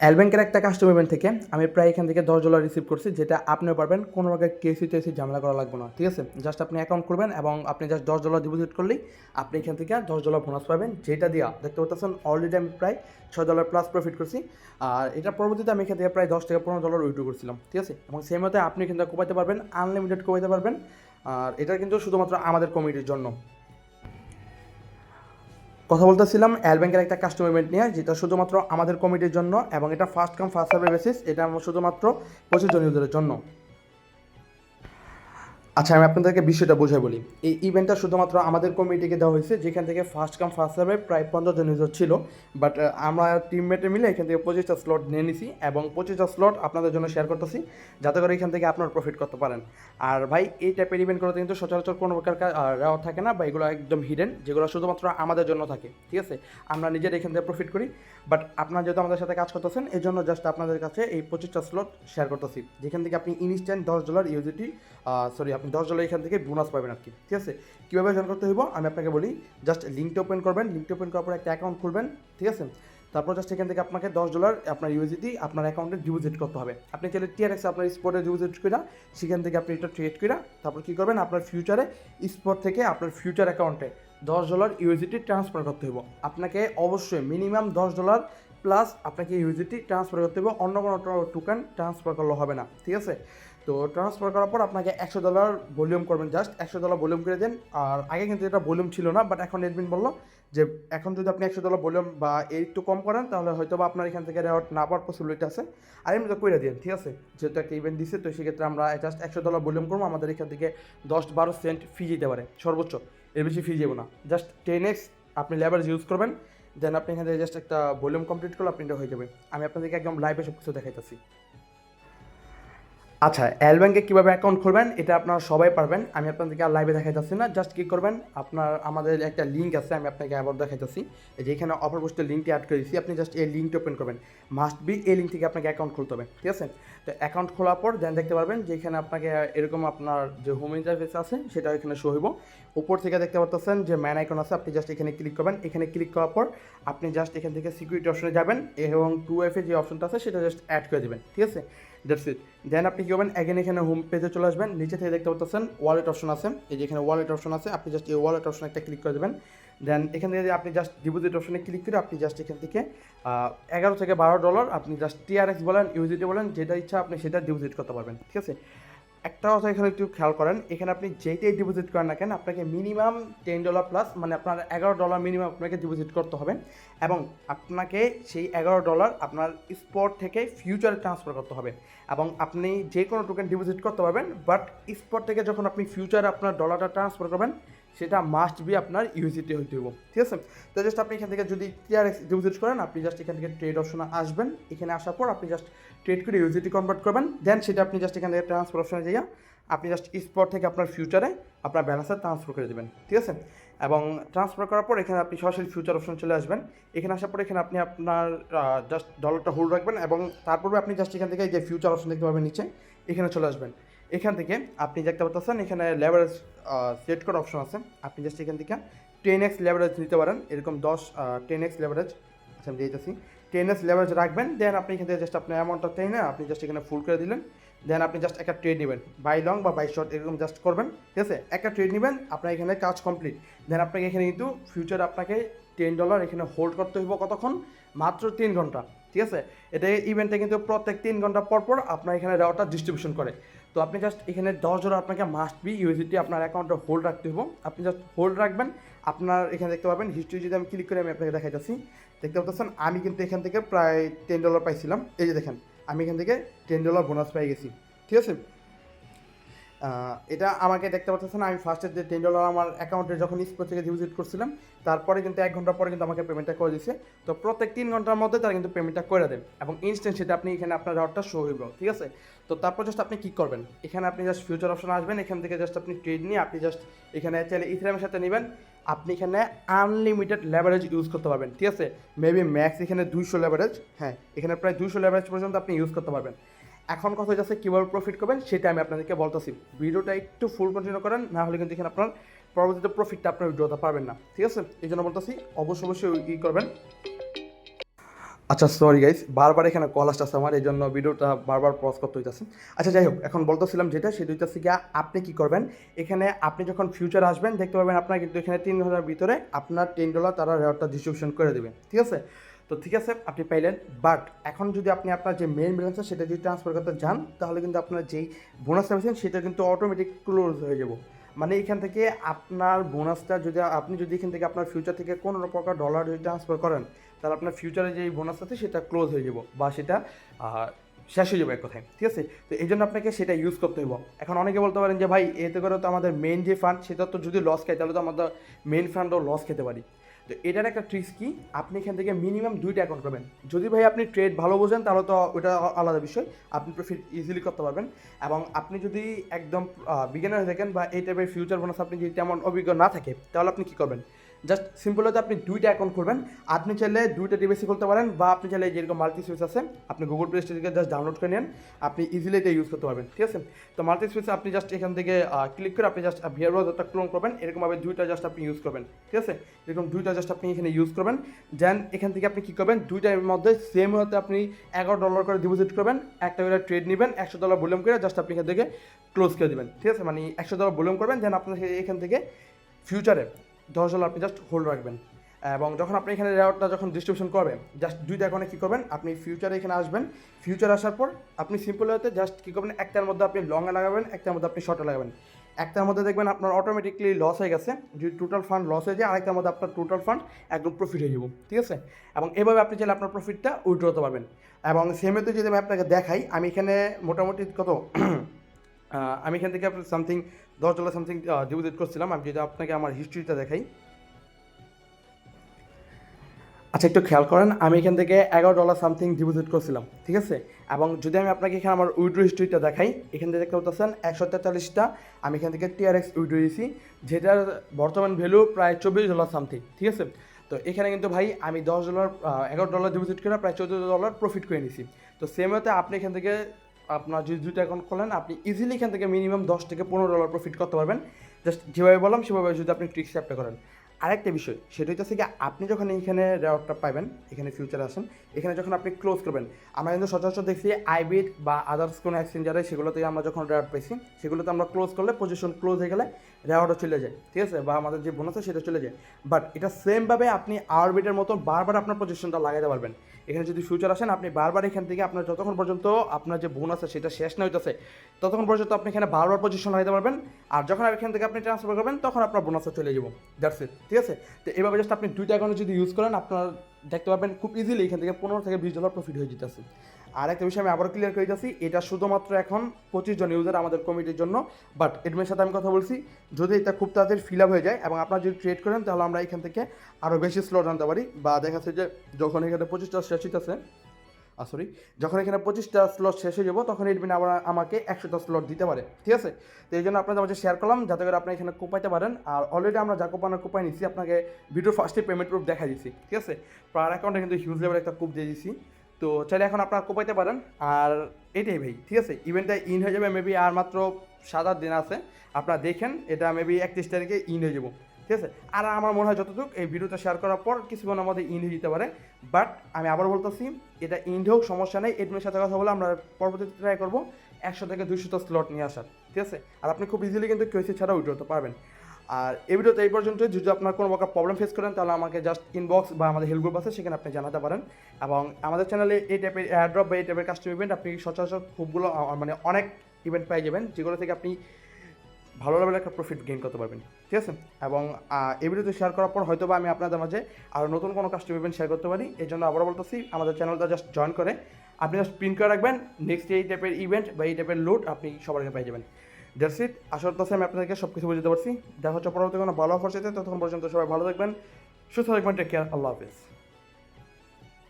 এল ব্যাংকের একটা customer event থেকে আমি প্রায় এখান থেকে দশ ডলার রিসিভ করছি, যেটা আপনিও পারবেন, কোনো প্রকার কেসি টেসি ঝামেলা করা লাগবে না, ঠিক আছে? জাস্ট আপনি অ্যাকাউন্ট করবেন এবং আপনি জাস্ট দশ ডলার ডিপোজিট করলেই আপনি এখান থেকে দশ ডলার বোনাস পাবেন, যেটা দিয়া, দেখতে পাচ্ছেন অলরেডি আমি প্রায় ছয় ডলার প্লাস প্রফিট করছি, আর এটা পরবর্তীতে আমি এখান থেকে প্রায় দশ থেকে পনেরো ডলার উইড্রো করছিলাম, ঠিক আছে? এবং সেই মতো আপনি থেকে কমাইতে পারবেন আনলিমিটেড কমাইতে পারবেন, আর এটা কিন্তু শুধুমাত্র আমাদের কমিটির জন্য। কথা বলতেছিলাম অ্যাল ব্যাংকের একটা কাস্টমার ইভেন্ট নিয়ে, যেটা শুধুমাত্র আমাদের কমিটির জন্য এবং এটা first come first serve basis এটা শুধুমাত্র পঁচিশ জনীয়দের জন্য। আচ্ছা আমি আপনাদেরকে বিষয়টা বোঝাই বলি। এই ইভেন্টটা শুধুমাত্র আমাদের কমিটিকে দেওয়া হয়েছে, যেখান থেকে ফার্স্ট কাম ফার্স্ট সার্ভে প্রায় পঞ্চাশ জন ইউজার ছিল। বাট আমরা টিমমেটে মিলে এখান থেকে পঁচিশটা স্লট নিয়ে নিছি এবং পঁচিশটা স্লট আপনাদের জন্য শেয়ার করতেছি, যাতে করে এখান থেকে আপনার প্রফিট করতে পারেন। আর ভাই, এই টাইপের ইভেন্ট করতে কিন্তু সচরাচর কোনো প্রকার রেওয়া থাকে না বা এগুলো একদম হিডেন যেগুলো শুধুমাত্র আমাদের জন্য থাকে, ঠিক আছে? আমরা নিজের এখান থেকে প্রফিট করি। বাট আপনারা যেহেতু আমাদের সাথে কাজ করতেছেন এই জন্য জাস্ট আপনাদের কাছে এই পঁচিশটা স্লট শেয়ার করতেছি। যেখান থেকে আপনি ইনস্ট্যান্ট দশ ডলার ইউজিটি সরি দশ ডলার এখান থেকে বোনাস পাবেন আর কি, ঠিক আছে? কীভাবে জয়েন করতে হইব? আমি আপনাকে বলি জাস্ট লিঙ্কটা ওপেন করবেন লিঙ্কটা ওপেন করার পর একটা অ্যাকাউন্ট খুলবেন, ঠিক আছে? তারপর জাস্ট এখান থেকে আপনাকে দশ ডলার আপনার ইউজিটি আপনার অ্যাকাউন্টে ডিপোজিট করতে হবে। আপনি চাইলে টিআরএক্স আপনার স্পটে ডিপোজিট করে সেখান থেকে আপনি এটা ট্রেড করে তারপর কী করবেন? আপনার ফিউচারে স্পট থেকে আপনার ফিউচার অ্যাকাউন্টে দশ ডলার ইউজিটি ট্রান্সফার করতে হবে আপনাকে অবশ্যই মিনিমাম দশ ডলার প্লাস আপনাকে ইউজিটি ট্রান্সফার করতে হবে অন্য কোনো টোকেন ট্রান্সফার করলে হবে না, ঠিক আছে? তো ট্রান্সফার করার পর আপনাকে একশো ডলার ভলিউম করবেন জাস্ট একশো ডলার ভলিউম করে দেন। আর আগে কিন্তু এটা ভলিউম ছিল না বাট এখন এডমিন বলল যে এখন যদি আপনি একশো ডলার ভলিউম বা একটু কম করেন, তাহলে হয়তো বা আপনার এখান থেকে রেওয়ার্ড না পাওয়ার পসিবিলিটি আছে। আর এমনি তো করে দিন ঠিক আছে? যেহেতু একটা ইভেন্ট দিচ্ছে তো সেক্ষেত্রে আমরা জাস্ট একশো ডলার ভলিউম করব, আমাদের এখান থেকে দশ বারো সেন্ট ফি যেতে পারে, সর্বোচ্চ। এর বেশি ফি যাব না। জাস্ট টেন এক্স আপনি লেবার ইউজ করবেন দেন আপনি এখান থেকে জাস্ট একটা ভলিউম কমপ্লিট করলে আপনি এটা হয়ে যাবে। আমি আপনাদেরকে একদম লাইভে সব কিছু দেখাইতেছি। আচ্ছা এল ব্যাংকে কীভাবে অ্যাকাউন্ট খুলবেন, এটা আপনারা সবাই পারবেন। আমি আপনাদেরকে আর লাইভে দেখাইতেছি না জাস্ট কী করবেন। আপনার, আমাদের একটা লিঙ্ক আছে, আমি আপনাকে আবার দেখাইতেছি। যে এখানে অফার পোস্টের লিঙ্কটি অ্যাড করে দিচ্ছি আপনি জাস্ট এই লিঙ্কটা ওপেন করবেন। মাস্ট বি এই লিঙ্ক থেকে আপনাকে অ্যাকাউন্ট খুলতে হবে, ঠিক আছে? তো অ্যাকাউন্ট খোলার পর দেন দেখতে পারবেন যে এখানে আপনাকে এরকম আপনার যে হোম ইন্টারফেস আছে, সেটা এখানে শো হইব। উপর থেকে দেখতে পাচ্ছেন যে ম্যান আইকন আছে, আপনি জাস্ট এখানে ক্লিক করবেন। এখানে ক্লিক করার পর আপনি জাস্ট এখান থেকে সিকিউরিটি অপশনে যাবেন এবং টু এফে যে অপশনটা আছে, সেটা জাস্ট অ্যাড করে দেবেন, ঠিক আছে? That's it. দেন আপনি কি করবেন? এগেন এখানে হোম পেজে চলে আসবেন। নিচে থেকে দেখতে পাচ্ছেন ওয়ালেট অপশন আছে। এই যে এখানে ওয়ালেট অপশন আছে, আপনি জাস্ট এই ওয়ালেট অপশন একটা ক্লিক করে দেবেন। দেন এখান থেকে আপনি জাস্ট ডিপোজিট অপশনে ক্লিক করে আপনি জাস্ট এখান থেকে এগারো থেকে বারো ডলার আপনি জাস্ট টিআরএক্স বলেন ইউজিটি বলেন, যেটা ইচ্ছা আপনি সেটা ডিপোজিট করতে পারবেন। ঠিক আছে? একটা কথা এখানে একটু খেয়াল করেন, এখানে আপনি যেইটাই ডিপোজিট করেন না কেন, আপনাকে মিনিমাম টেন ডলার প্লাস মানে আপনার এগারো ডলার মিনিমাম আপনাকে ডিপোজিট করতে হবে এবং আপনাকে সেই এগারো ডলার আপনার স্পট থেকে ফিউচারে ট্রান্সফার করতে হবে এবং আপনি যে কোনো টোকেন ডিপোজিট করতে পারবেন বাট স্পট থেকে যখন আপনি ফিউচারে আপনার ডলারটা ট্রান্সফার করবেন সেটা মাস্ট বি আপনার ইউজিটি হইতে হইব, ঠিক আছে? তো জাস্ট আপনি এখান থেকে যদি টিআরএক্স ডিপোজিট করেন, আপনি জাস্ট এখান থেকে ট্রেড অপশনে আসবেন। এখানে আসার পর আপনি জাস্ট ট্রেড করে ইউজিটি কনভার্ট করবেন। দেন সেটা আপনি জাস্ট এখান থেকে ট্রান্সফার অপশনে যাইয়া আপনি জাস্ট স্পট থেকে আপনার ফিউচারে আপনার ব্যালেন্সে ট্রান্সফার করে দেবেন, ঠিক আছে? এবং ট্রান্সফার করার পর এখানে আপনি সরাসরি ফিউচার অপশন চলে আসবেন। এখানে আসার পর এখানে আপনি আপনার জাস্ট ডলারটা হোল্ড রাখবেন এবং তারপরে আপনি জাস্ট এখান থেকে যে ফিউচার অপশন দেখতে পাবেন নিচে, এখানে চলে আসবেন। এখান থেকে আপনি দেখতে পাচ্ছেন এখানে লেভারেজ সেট করার অপশন আছে। আপনি জাস্ট এখান থেকে টেন এক্স লেভারেজ নিতে পারেন। এরকম দশ টেন এক্স লেভারেজ আচ্ছা আমি দিয়েছি টেন এক্স লেভারেজ রাখবেন দেন আপনি এখান থেকে জাস্ট আপনার অ্যামাউন্টটা তাই না আপনি জাস্ট এখানে ফুল করে দিলেন। দেন আপনি জাস্ট একটা ট্রেড নেবেন বাই লং বা বাই শর্ট এরকম জাস্ট করবেন। ঠিক আছে? একটা ট্রেড নেবেন, আপনার এখানে কাজ কমপ্লিট দেন আপনাকে এখানে কিন্তু ফিউচার আপনাকে টেন ডলার এখানে হোল্ড করতে হইব কতক্ষণ? মাত্র তিন ঘণ্টা। ঠিক আছে? এটা ইভেন্টে কিন্তু প্রত্যেক তিন ঘণ্টা পর পর আপনার এখানে রেওয়াটা ডিস্ট্রিবিউশন করে। তো আপনি জাস্ট এখানে দশ ডলার আপনাকে মাস্ট বি ইউএসডি আপনার অ্যাকাউন্টে হোল্ড রাখতে হবে। আপনি জাস্ট হোল্ড রাখবেন। আপনার এখানে দেখতে পাবেন। হিস্ট্রি যদি আমি ক্লিক করে আমি আপনাকে দেখাইতেছি দেখতে পাচ্ছেন, আমি কিন্তু এখান থেকে প্রায় টেন ডলার পাইছিলাম। এই যে দেখেন, আমি এখান থেকে টেন ডলার বোনাস পাই গেছি। ঠিক আছে? এটা আমাকে দেখতে পাচ্ছেন আমি ফার্স্টে যে টেন ডলার আমার অ্যাকাউন্টে যখন স্পোর্ট থেকে ডিপোজিট করছিলাম, তারপরে কিন্তু এক ঘণ্টা পরে কিন্তু আমাকে পেমেন্টটা করে দিচ্ছে তো প্রত্যেক তিন ঘণ্টার মধ্যে তারা কিন্তু পেমেন্টটা করে দেন এবং ইনস্ট্যান্ট সেটা আপনি এখানে আপনার রাউটটা শো হইব, ঠিক আছে? তো তারপর জাস্ট আপনি কী করবেন? এখানে আপনি জাস্ট ফিউচার অপশন আসবেন, এখান থেকে জাস্ট আপনি ট্রেড নিয়ে আপনি জাস্ট এখানে চাইলে ইথিরামের সাথে নেবেন। আপনি এখানে আনলিমিটেড লেভারেজ ইউজ করতে পারবেন, ঠিক আছে? মেবি ম্যাক্স এখানে দুইশো লেভারেজ হ্যাঁ এখানে প্রায় দুইশো লেভারেজ পর্যন্ত আপনি ইউজ করতে পারবেন। এখন কথা যাচ্ছে কীভাবে প্রফিট করবেন সেটা আমি আপনাদেরকে বলতেছি। ভিডিওটা একটু ফুল কন্টিনিউ করেন, না হলে কিন্তু এখানে আপনার পরবর্তীতে প্রফিটটা আপনার ভিডিওতে পারবেন না। ঠিক আছে? এই জন্য বলতেছি, অবশ্যই অবশ্যই ই করবেন। আচ্ছা সরি গাইস বারবার এখানে কল আসতেছে আমার, এই জন্য ভিডিওটা বারবার পজ করতে হইতেছে। আচ্ছা যাই হোক, এখন বলতেছিলাম যেটা, সেটা হইতেছে গিয়া আপনি কি করবেন? এখানে আপনি যখন ফিউচার আসবেন, দেখতে পাবেন আপনার কিন্তু এখানে তিন হাজার ভিতরে আপনার টেন ডলার তারা রেওয়ার্ডটা ডিস্ট্রিবিউশন করে দেবে। ঠিক আছে? তো ঠিক আছে, আপনি পাইলেন। বাট এখন যদি আপনি আপনার যে মেইন ব্যালেন্স সেটা যদি ট্রান্সফার করতে যান, তাহলে কিন্তু আপনার যেই বোনাস পাচ্ছেন সেটা কিন্তু অটোমেটিক ক্লোজ হয়ে যাব। মানে এখান থেকে আপনার বোনাসটা যদি আপনি যদি এখান থেকে আপনার ফিউচার থেকে কোনো প্রকার ডলার যদি ট্রান্সফার করেন, তাহলে আপনার ফিউচারে যে বোনাস আছে, সেটা ক্লোজ হয়ে যাব বা সেটা শেষ হয়ে যাবে এক কথায়। ঠিক আছে? তো এই জন্য আপনাকে সেটা ইউজ করতে হইব। এখন অনেকে বলতে পারেন যে, ভাই, এতে করে তো আমাদের মেন যে ফান্ড সেটা তো যদি লস খাই তাহলে তো আমাদের মেন ফান্ডও লস খেতে পারি। তো এটার একটা ট্রিক্স কি? আপনি এখান থেকে মিনিমাম দুইটা অ্যাকাউন্ট করবেন। যদি ভাই আপনি ট্রেড ভালো বোঝেন, তাহলে তো ওটা আলাদা বিষয়। আপনি প্রফিট ইজিলি করতে পারবেন। এবং আপনি যদি একদম বিজ্ঞানের থাকেন বা এই টাইপের ফিউচার বোনাস আপনি যদি তেমন অভিজ্ঞ না থাকে, তাহলে আপনি কী করবেন? জাস্ট সিম্পল হতে আপনি দুইটা অ্যাকাউন্ট খুলবেন। আপনি চাইলে দুইটা ডিভাইসে খুলতে পারেন, বা আপনি চাইলে যেরকম মাল্টি সুইচ আছে, আপনি গুগল প্লে স্টোর থেকে জাস্ট ডাউনলোড করে নেন আপনি ইজিলি এটা ইউজ করতে পারবেন, ঠিক আছে? তো মাল্টি সুইচে আপনি জাস্ট এখান থেকে ক্লিক করে আপনি জাস্ট ভিআর ব্রাউজারটা ক্লোন করবেন। এরকমভাবে দুইটা জাস্ট আপনি ইউজ করবেন, ঠিক আছে? এরকম দুইটা জাস্ট আপনি এখানে ইউজ করবেন। দেন এখান থেকে আপনি কী করবেন? দুইটার মধ্যে সেম হতে আপনি এগারো ডলার করে ডিপোজিট করবেন। একটা করে ট্রেড নেবেন, একশো ডলার ভলিউম করে জাস্ট আপনি এখান থেকে ক্লোজ করে দেবেন, ঠিক আছে? মানে একশো ডলার ভলিউম করবেন দেন আপনার এখান থেকে ফিউচারে দশ ডলার আপনি জাস্ট হোল্ড রাখবেন। এবং যখন আপনি এখানে রেওয়ার্ডটা যখন ডিস্ট্রিবিউশন করবেন জাস্ট দুইটা অ্যাকাউন্টে কী করবেন, আপনি ফিউচারে এখানে আসবেন। ফিউচার আসার পর আপনি সিম্পল হতে জাস্ট কী করবেন, একটার মধ্যে আপনি লংয়ে লাগাবেন, একটার মধ্যে আপনি শর্টে লাগাবেন। একটার মধ্যে দেখবেন আপনার অটোমেটিকলি লস হয়ে গেছে। যদি টোটাল ফান্ড লস হয়ে যায়, আরেকটার মধ্যে আপনার টোটাল ফান্ড একদম প্রফিট হয়ে যাব, ঠিক আছে? এবং এভাবে আপনি চাইলে আপনার প্রফিটটা উইথড্র করতে পারবেন। এবং সেমেতে যদি আমি আপনাকে দেখাই, আমি এখানে মোটামুটি কত? আমি এখান থেকে আপনার সামথিং দশ ডলার সামথিং ডিপোজিট করছিলাম। আমি যদি আপনাকে আমার হিস্ট্রিটা দেখাই। আচ্ছা একটু খেয়াল করেন, আমি এখান থেকে এগারো ডলার সামথিং ডিপোজিট করছিলাম, ঠিক আছে? এবং যদি আমি আপনাকে এখানে আমার উইড্রো হিস্ট্রিটা দেখাই, এখান থেকে দেখতে পাচ্ছেন একশো তেতাল্লিশটা, আমি এখান থেকে টিআরএক্স উইড্রো দিয়েছি, যেটার বর্তমান ভ্যালু প্রায় চব্বিশ ডলার সামথিং ঠিক আছে? তো এখানে কিন্তু ভাই, আমি দশ ডলার এগারো ডলার ডিপোজিট করে প্রায় চোদ্দ ডলার প্রফিট করে নিয়েছি। তো সেম হতে আপনি এখান থেকে আপনার যদি দুটো অ্যাকাউন্ট খোলেন, আপনি ইজিলি এখান থেকে মিনিমাম দশ থেকে পনেরো ডলার প্রফিট করতে পারবেন। জাস্ট যেভাবে বললাম, সেভাবে যদি আপনি ট্রিক্স অ্যাপ্লাই করেন। আরেকটা বিষয়, সেটা হচ্ছে কি আপনি যখন এইখানে রেওয়ার্ডটা পাবেন এখানে ফিউচার আসেন, এখানে যখন আপনি ক্লোজ করবেন, আমরা কিন্তু সচরাচর দেখছি আইবিট বা আদার্স কোনো এক্সচেঞ্জারে সেগুলোতে আমরা যখন রেওয়ার্ড পেয়েছি সেগুলোতে আমরা ক্লোজ করলে পজিশন ক্লোজ হয়ে গেলে রেওয়ার্ডও চলে যায়, ঠিক আছে? বা আমাদের যে বোনাস সেটা চলে যায়। বাট এটা সেমভাবে আপনি আরবিটের মতন বারবার আপনার পজিশনটা লাগাতে পারবেন। এখানে যদি ফিউচার আসেন, আপনি বারবার এখান থেকে আপনার যতক্ষণ পর্যন্ত আপনার যে বোন আছে সেটা শেষ না হইতেছে, ততক্ষণ পর্যন্ত আপনি এখানে বারবার পজিশন লাগাতে পারবেন। আর যখন এখান থেকে আপনি ট্রান্সফার করবেন, তখন আপনার বোনাসে চলে যাব। দ্যাটস ইট ঠিক আছে? তো এভাবে জাস্ট আপনি দুইটা অ্যাকাউন্টে যদি ইউজ করেন, আপনার দেখতে পাবেন খুব ইজিলি এখান থেকে পনেরো থেকে বিশ ডলার প্রফিট হয়ে যেতেছে। আর একটা বিষয় আমি আবার ক্লিয়ার করে দিতেছি, এটা শুধুমাত্র এখন পঁচিশ জন ইউজার আমাদের কমিটির জন্য বাট এডমের সাথে আমি কথা বলছি। যদি এটা খুব তাড়াতাড়ি ফিল আপ হয়ে যায় এবং আপনারা যদি ট্রেড করেন, তাহলে আমরা এখান থেকে আরও বেশি স্লট আনতে পারি, বা দেখা যাচ্ছে যে যখন এখানে পঁচিশটা শেষ হইতেছে সরি যখন এখানে পঁচিশটা স্লট শেষ হয়ে যাব, তখন এডমিন আবার আমাকে একশোটা স্লট দিতে পারে, ঠিক আছে? তো এই জন্য আপনাদের মাঝে শেয়ার করলাম, যাতে করে আপনি এখানে কোপাইতে পারেন। আর অলরেডি আমরা যা কোপানোর কোপাই নিচ্ছি আপনাকে ভিডিও ফার্স্টে পেমেন্ট প্রুফ দেখা দিচ্ছি ঠিক আছে? প্রায় অ্যাকাউন্টে কিন্তু হিউজ লেভেল একটা কুপ দিয়ে দিচ্ছি তো চাইলে এখন আপনারা কোপাইতে পারেন। আর এটাই ভাই, ঠিক আছে? ইভেন্টটা ইন হয়ে যাবে মেবি আর মাত্র সাত আট দিন আছে। আপনারা দেখেন, এটা মেবি একত্রিশ তারিখে ইন হয়ে যাব। ঠিক আছে? আর আমার মনে হয় যতটুকু এই ভিডিওটা শেয়ার করার পর কিছুক্ষণ আমাদের ইন হয়ে যেতে পারে। বাট আমি আবার বলতেছি, এটা ইন্ড হোক সমস্যা নেই। এডমিনের সাথে কথা বলে আমরা পরবর্তীতে ট্রাই করব একশো থেকে দুইশোটা স্লট নিয়ে আসার, ঠিক আছে? আর আপনি খুব ইজিলি কিন্তু কেসি ছাড়া করতে পারবেন আর এই ভিডিওতে এই পর্যন্ত, যদি আপনার কোনো প্রকার প্রবলেম ফেস করেন, তাহলে আমাকে জাস্ট ইনবক্স বা আমাদের হেল্প গ্রুপ আছে, সেখানে আপনি জানাতে পারেন। এবং আমাদের চ্যানেলে এই টাইপের এয়ারড্রপ বা এই টাইপের কাস্টম ইভেন্ট আপনি সচরাচর খুবগুলো মানে অনেক ইভেন্ট পেয়ে যাবেন। যেগুলো থেকে আপনি ভালো লেভেলের একটা প্রফিট গেইন করতে পারবেন, ঠিক আছে? এবং এই ভিডিওতে শেয়ার করার পর হয়তো বা আমি আপনাদের মাঝে আরও নতুন কোনো কাস্টম ইভেন্ট শেয়ার করতে পারি। এই জন্য আবারও বলতেছি, আমাদের চ্যানেলটা জাস্ট জয়েন করে আপনি জাস্ট প্রিন্ট করে রাখবেন। নেক্সট এই টাইপের ইভেন্ট বা এই টাইপের লোড আপনি সবার আগে পেয়ে যাবেন। দ্যাটস ইট আশা করতেছি আমি আপনাদেরকে সব কিছু বুঝতে পারছি। দেখা হচ্ছে পরবর্তী কোনো ভালো অফার সাথে, ততক্ষণ পর্যন্ত সবাই ভালো থাকবেন, সুস্থ থাকবেন টেক কেয়ার আল্লাহ হাফিজ।